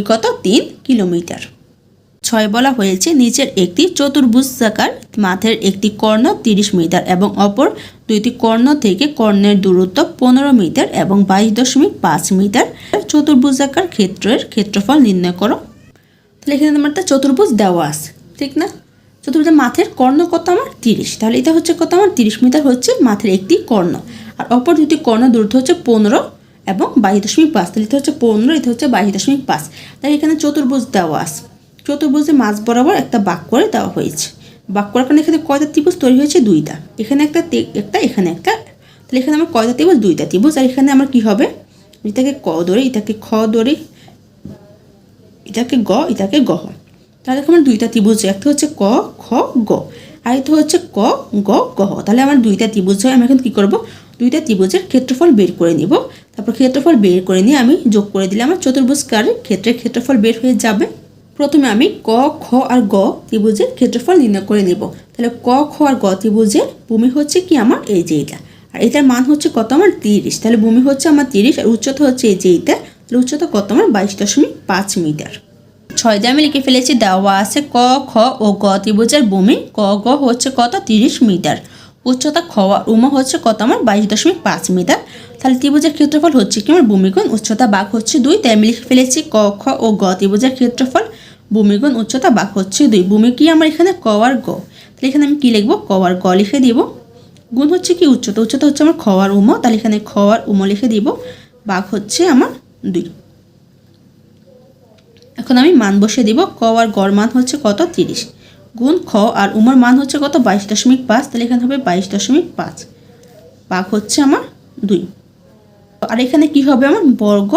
কত তিন কিলোমিটার। ছয় বলা হয়েছে, নিচের একটি চতুর্ভুজাকার মাথের একটি কর্ণ তিরিশ মিটার এবং অপর দুইটি কর্ণ থেকে কর্ণের দূরত্ব পনেরো মিটার এবং বাইশ দশমিক পাঁচ মিটার। চতুর্ভুজ চতুর্ভুজাকার ক্ষেত্রের ক্ষেত্রফল নির্ণয় করো। তাহলে এখানে আমার একটা চতুর্ভুজ দেওয়া আছে, ঠিক না? চতুর্ভুজের মাথের কর্ণ কত আমার? তিরিশ। তাহলে এটা হচ্ছে কত আমার? তিরিশ মিটার হচ্ছে মাথের একটি কর্ণ। আর অপর দুটি কর্ণ দূরত্ব হচ্ছে পনেরো এবং বাইশ দশমিক পাঁচ। তাহলে এটা হচ্ছে পনেরো, এটা হচ্ছে বাইশ দশমিক পাঁচ। তাহলে এখানে চতুর্ভুজ দেওয়া আছে। চতুর্ভুজের মাঝ বরাবর একটা বাক করে দেওয়া হয়েছে। বাক করার কারণে এখানে কয়টা ত্রিভুজ তৈরি হয়েছে? দুইটা। এখানে একটা একটা, এখানে একটা। তাহলে এখানে আমার কয়টা ত্রিভুজ? দুইটা ত্রিভুজ। আর এখানে আমার কি হবে? এটাকে ক ধরে, এটাকে খ ধরে, এটাকে গ, এটাকে গহ তাহলে আমার দুইটা ত্রিভুজ একটা হচ্ছে ক, খ, গ। আর এটা হচ্ছে ক, গ গহ তাহলে আমার দুইটা ত্রিভুজ হয়। আমি এখন কী করব? দুইটা ত্রিভুজের ক্ষেত্রফল বের করে নিব। তারপর ক্ষেত্রফল বের করে নিয়ে আমি যোগ করে দিলে আমার চতুর্ভুজকারের ক্ষেত্রের ক্ষেত্রফল বের হয়ে যাবে। প্রথমে আমি ক, খ আর গ ত্রিভুজের ক্ষেত্রফল নির্ণয় করে নিব। তাহলে ক, খ আর গ ত্রিভুজের ভূমি হচ্ছে কি আমার এই যে এটা আর এটার মান হচ্ছে কত আমার তিরিশ। তাহলে ভূমি হচ্ছে আমার তিরিশ আর উচ্চতা হচ্ছে এই যে এটা তাহলে উচ্চতা কত আমার বাইশ দশমিক পাঁচ মিটার। ছয় দিয়ে আমি লিখে ফেলেছি দেওয়া আছে ক, খ ও গ ত্রিভুজের ভূমি। ক, গ হচ্ছে কত? তিরিশ মিটার। উচ্চতা খ আর উমা হচ্ছে কত? আমার বাইশ দশমিক পাঁচ মিটার। তাহলে ত্রিভুজের ক্ষেত্রফল হচ্ছে কি? আমার ভূমিগুণ উচ্চতা বাঘ হচ্ছে দুই, তাই আমি লিখে ফেলেছি ক, খ ও গ। ত্রিভুজের ক্ষেত্রফল ভূমিগুণ উচ্চতা বাঘ হচ্ছে দুই। ভূমি কি আমার এখানে ক আর গ? তাহলে এখানে আমি কী লিখব? ক আর গ লিখে দিব। গুণ হচ্ছে কি? উচ্চতা উচ্চতা হচ্ছে আমার খ আর উম। তাহলে এখানে খ আর উম লিখে দিব। বাঘ হচ্ছে আমার দুই। এখন আমি মান বসিয়ে দিব। ক আর গড় মান হচ্ছে কত? তিরিশ। গুণ খ আর উমর মান হচ্ছে কত? বাইশ দশমিক পাঁচ। তাহলে এখানে হবে বাইশ দশমিক পাঁচ। পাক হচ্ছে আমার দুই। আর এখানে কি হবে আমার? বর্গ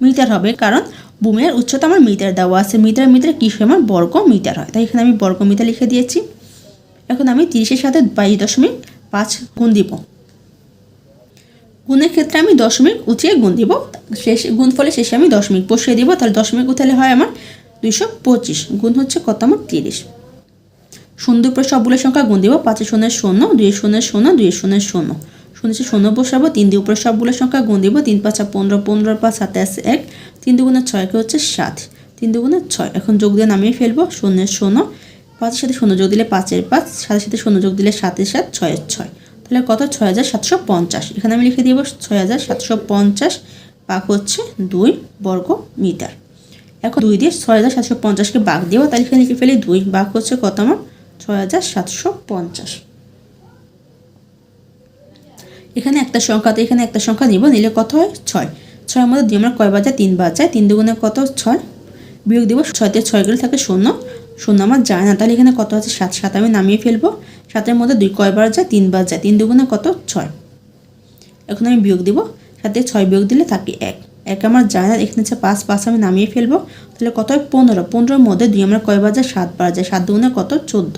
মিটার হবে, কারণ বুমের উচ্চতা আমার মিটার দেওয়া আছে। মিটার মিটার কী হয়? আমার বর্গ মিটার হয়। তাই এখানে আমি বর্গ মিটার লিখে দিয়েছি। এখন আমি তিরিশের সাথে বাইশ দশমিক পাঁচ গুণ দিব। গুণের ক্ষেত্রে আমি দশমিক উঠিয়ে গুণ দিব। শেষ গুণ ফলে শেষে আমি দশমিক বসিয়ে দিব। তাহলে দশমিক উঠালে হয় আমার দুইশো পঁচিশ, গুণ হচ্ছে কত আমার তিরিশ। শূন্য উপরে সবগুলোর সংখ্যা গুণ দিব, পাঁচে শূন্যের শূন্য দুই শূন্যের শূন্য দুই শূন্য শূন্য। হচ্ছে শূন্য বসাবো, তিন দিয়ে উপরে সবগুলোর সংখ্যা গুণ দিব, তিন পাঁচা পনেরো পনেরো পাঁচ সাতাশ এক, তিন দুগুণের ছয়কে হচ্ছে সাত, তিন দুগুণের ছয়। এখন যোগ দিয়ে নামিয়ে ফেলব শূন্যের শূন্য, পাঁচের সাথে শূন্য যোগ দিলে পাঁচের পাঁচ, সাতের সাথে শূন্য যোগ দিলে সাতের সাত, ছয়ের ছয়। তাহলে কত? ছয় হাজার সাতশো পঞ্চাশ। এখানে আমি লিখে দিব, ছয় হাজার সাতশো পঞ্চাশ পাক হচ্ছে দুই বর্গ মিটার এখন দুই দিয়ে ছয় হাজার সাতশো পঞ্চাশকে বাঘ দিব তাহলে এখানে লিখে ফেলি দুই। বাঘ হচ্ছে কত আমার? ছয় হাজার সাতশো পঞ্চাশ। এখানে একটা সংখ্যাতে এখানে একটা সংখ্যা নিব, নিলে কত হয়? ছয়। ছয়ের মধ্যে দুই আমরা কয় বাজায় তিন বাজায় তিন দুগুণে কত? ছয়। বিয়োগ দিব ছয়তে ছয় গেলে থাকে শূন্য। শূন্য আমার যায় না। তাহলে এখানে কত আছে? সাত। সাত আমি নামিয়ে ফেলব। সাতের মধ্যে দুই কয়বার যায় তিন বার যায় তিন দুগুণে কত? ছয়। এখন আমি বিয়োগ দিব। সাথে ছয় বিয়োগ দিলে থাকে এক। এক আমার যায় না এখানে হচ্ছে পাঁচ পাঁচ আমি নামিয়ে ফেলব। তাহলে কত হয়? পনেরো। পনেরোর মধ্যে দুই আমরা কয়বার যায় সাত বার যায় সাত দুগুণে কত? চোদ্দ।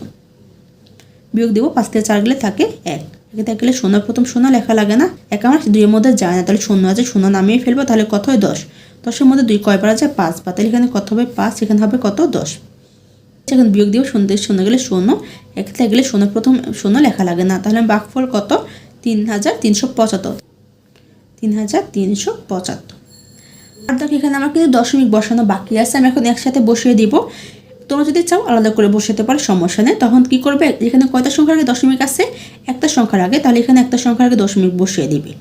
বিয়োগ দেবো পাঁচ থেকে চার গেলে থাকে এক। একে থেকে গেলে শূন্য, প্রথম শূন্য লেখা লাগে না। এক আমার দুইয়ের মধ্যে যায় না। তাহলে শূন্য আছে, শূন্য নামিয়ে ফেলব। তাহলে কত হয়? দশ। দশের মধ্যে দুই কয় বার যায় পাঁচ। বা তাহলে এখানে কত হবে? পাঁচ। এখানে হবে কত? দশ। এখন বিয়োগ দিব শূন্য শূন্য গেলে শূন্য। এক থেকে গেলে শূন্য, প্রথম শূন্য লেখা লাগে না। তাহলে বাঘফল কত? তিন হাজার তিনশো পঁচাত্তর। তিন হাজার তিনশো পঁচাত্তর। দেখো, এখানে আমার কিন্তু দশমিক বসানো বাকি আছে, আমি এখন একসাথে বসিয়ে দিব। তোমরা যদি চাও আলাদা করে বসাতে পারো, সমস্যা নেই। তখন কি করবে? এখানে কয়টা সংখ্যার আগে দশমিক আছে? একটা সংখ্যার আগে, তাহলে এখানে একটা সংখ্যার আগে দশমিক বসিয়ে দিবে।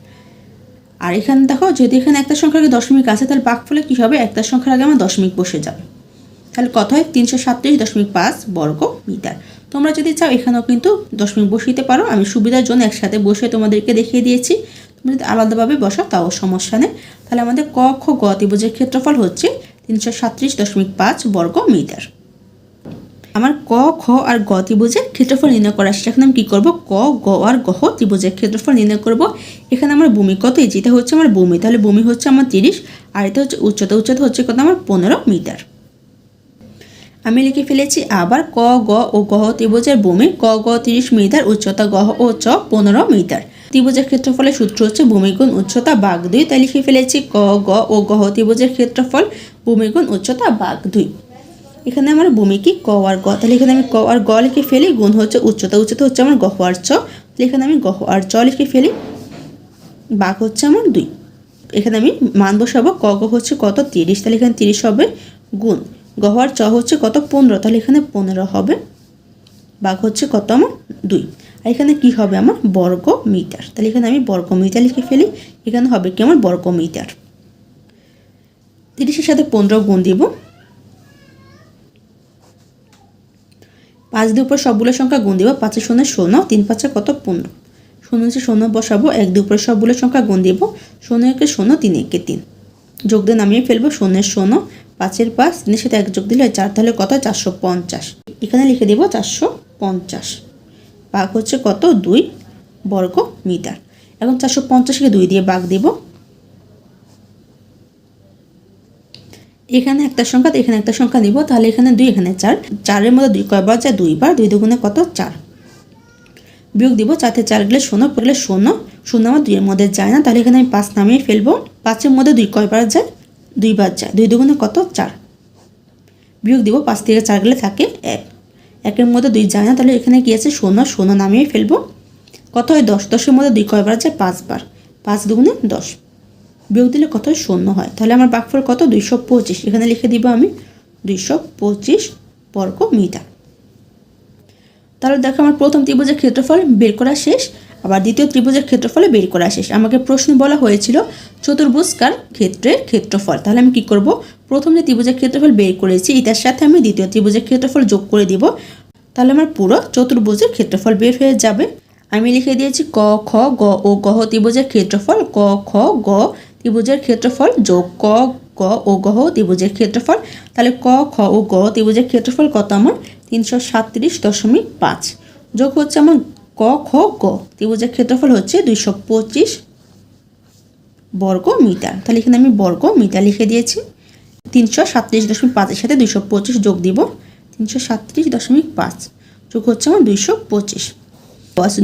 আর এখানে দেখো, যদি এখানে একটা সংখ্যার আগে দশমিক আছে, তাহলে বাক ফলে কী হবে? একটা সংখ্যার আগে আমার দশমিক বসে যাবে। তাহলে কত হয়? তিনশো সাতত্রিশ দশমিক পাঁচ বর্গ মিটার। তোমরা যদি চাও এখানেও কিন্তু দশমিক বসিয়ে পারো। আমি সুবিধার জন্য একসাথে বসে তোমাদেরকে দেখিয়ে দিয়েছি। তোমরা যদি আলাদাভাবে বসাও তাও সমস্যা নেই। তাহলে আমাদের ক, খ, গ ত্রিভুজের ক্ষেত্রফল হচ্ছে তিনশো সাতত্রিশ দশমিক পাঁচ বর্গ মিটার। আমার ক, খ আর গ ত্রিভুজের ক্ষেত্রফল নির্ণয় করা সেখানে আমি কী করব? ক, গ আর গহ ত্রিভুজের ক্ষেত্রফল নির্ণয় করব। এখানে আমার ভূমি কত? যেটা হচ্ছে আমার ভূমি। তাহলে ভূমি হচ্ছে আমার তিরিশ, আর এটা হচ্ছে উচ্চতা। উচ্চতা হচ্ছে কত? আমার পনেরো মিটার। আমি লিখে ফেলেছি আবার ক, গ ও গহ ত্রিভুজের ভূমি। ক, গ, তিরিশ মিটার, উচ্চতা গহ ও চ, পনেরো মিটার। ত্রিভুজের ক্ষেত্রফলের সূত্র হচ্ছে ভূমিগুণ উচ্চতা বাঘ দুই। তাই লিখে ফেলেছি ক, গ ও গহ ত্রিভুজের ক্ষেত্রফল, ভূমিগুণ উচ্চতা বাঘ দুই। এখানে আমার ভূমি কি? ক আর গ। তাহলে এখানে আমি ক আর গ লিখে ফেলি, গুণ হচ্ছে উচ্চতা। উচ্চতা হচ্ছে আমার গহ আর চ। তাহলে এখানে আমি গহ আর চ লিখে ফেলি বাঘ হচ্ছে আমার দুই। এখানে আমি মান বসাবো, ক, গ হচ্ছে কত? তিরিশ। তাহলে এখানে তিরিশ হবে গুণ। গহ আর চ হচ্ছে কত? পনেরো। তাহলে এখানে পনেরো হবে বাঘ হচ্ছে কত আমার দুই। আর এখানে কি হবে আমার? বর্গ মিটার তাহলে এখানে আমি বর্গ মিটার লিখে ফেলি। এখানে হবে কি আমার? বর্গ মিটার তিরিশের সাথে পনেরো গুণ দিব। পাঁচ দিয়ে উপর সবগুলো সংখ্যা গুণ দিব। পাঁচের শূন্য শূন্য। তিন পাঁচে কত? পনেরো। শূন্য হচ্ছে শূন্য বসাবো। এক দুই উপরে সবগুলো সংখ্যা গুণ দিব। শূন্য একে শূন্য, তিন একে তিন। যোগ দিয়ে নামিয়ে ফেলব। শূন্যের শূন্য, পাঁচের পাঁচ, তিনের সাথে এক যোগ দিলে চার। তাহলে কত? চারশো পঞ্চাশ। এখানে লিখে দেবো চারশো পঞ্চাশ। বাঘ হচ্ছে কত? দুই বর্গ মিটার। এখন চারশো পঞ্চাশকে দুই দিয়ে বাঘ দেব। এখানে একটা সংখ্যা, এখানে একটা সংখ্যা নিব তাহলে এখানে দুই, এখানে চার। চারের মধ্যে দুই কয়বার যায় দুইবার দুই দুগুণে কত? চার। বিয়োগ দিব চারতে চার গেলে শূন্য, পড়লে শূন্য। শূন্য আমার দুইয়ের মধ্যে যায় না। তাহলে এখানে আমি পাঁচ নামিয়ে ফেলব। পাঁচের মধ্যে দুই কয়বার যায়? দুইবার যায়। দুই দুগুণে কত? চার। বিয়োগ দিব পাঁচ থেকে চার গেলে থাকে এক। একের মধ্যে দুই যায় না, তাহলে এখানে কি আছে? শূন্য শূন্য নামিয়ে ফেলব। কত হয়? দশ। দশের মধ্যে দুই কয়বার আছে? পাঁচবার। পাঁচ দুগুণে দশ। বিয়োগ দিলে কত হয়? শূন্য হয়। তাহলে আমার বাকফল কত? দুইশো পঁচিশ। এখানে লিখে দিব আমি দুইশো পঁচিশ বর্গ মিটার তাহলে দেখো আমার প্রথম ত্রিভুজের ক্ষেত্রফল বের করা শেষ। আবার দ্বিতীয় ত্রিভুজের ক্ষেত্রফলে বের করা শেষ আমাকে প্রশ্ন বলা হয়েছিল চতুর্ভুজকার ক্ষেত্রের ক্ষেত্রফল। তাহলে আমি কি করব? প্রথম যে ত্রিভুজের ক্ষেত্রফল বের করেছি, এটার সাথে আমি দ্বিতীয় ত্রিভুজের ক্ষেত্রফল যোগ করে দিব। তাহলে আমার পুরো চতুর্ভুজের ক্ষেত্রফল বের হয়ে যাবে। আমি লিখে দিয়েছি ক, খ, গ ও গহ ত্রিভুজের ক্ষেত্রফল, ক, খ, গ ত্রিভুজের ক্ষেত্রফল যোগ ক, গ ও গহ ত্রিভুজের ক্ষেত্রফল। তাহলে ক, খ ও গ ত্রিভুজের ক্ষেত্রফল কত আমার? তিনশো সাতত্রিশ দশমিক পাঁচ। যোগ হচ্ছে আমার ক, খ, গ। ত্রিভুজের ক্ষেত্রফল হচ্ছে দুইশো পঁচিশ বর্গ মিটার তাহলে এখানে আমি বর্গ মিটার লিখে দিয়েছি। তিনশো সাতত্রিশ দশমিক পাঁচের সাথে দুইশো পঁচিশ যোগ দিব। তিনশো সাতত্রিশ দশমিক পাঁচ যোগ হচ্ছে আমার দুইশো পঁচিশ।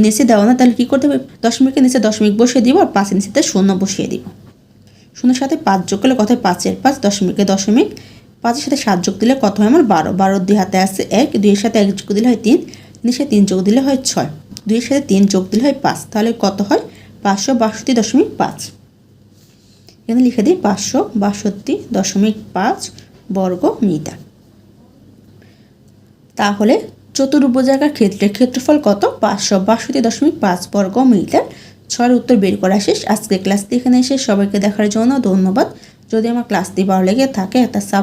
নিচে দেওয়া না, তাহলে কী করতে হবে? দশমিকের নিচে দশমিক বসিয়ে দিব আর পাঁচের নিচে শূন্য বসিয়ে দিব। শূন্যের সাথে পাঁচ যোগ করলে কত হয়? পাঁচের পাঁচ দশমিকে দশমিক। পাঁচের সাথে সাত যোগ দিলে কত হয়? আমার বারো। বারো দুই হাতে আসছে এক, দুইয়ের সাথে এক যোগ দিলে হয় তিন। তিনের সাথে তিন যোগ দিলে হয় ছয়। দুইয়ের সাথে তিন যোগ দিলে হয় পাঁচ। তাহলে কত হয়? পাঁচশো বাষট্টি দশমিক পাঁচ। এখানে লিখে দিই পাঁচশো বাষট্টি দশমিক পাঁচ বর্গ মিটার। তাহলে চতুর্ভুজাকার ক্ষেত্রে ক্ষেত্রফল কত? পাঁচশো বাষট্টি দশমিক পাঁচ বর্গ মিটার। ছয়ের উত্তর বের করা শেষ। আজকে ক্লাসটি এখানে এসে সবাইকে দেখার জন্য ধন্যবাদ। যদি আমার ক্লাসটি ভালো লেগে থাকে, একটা সাবস্ক্রাইব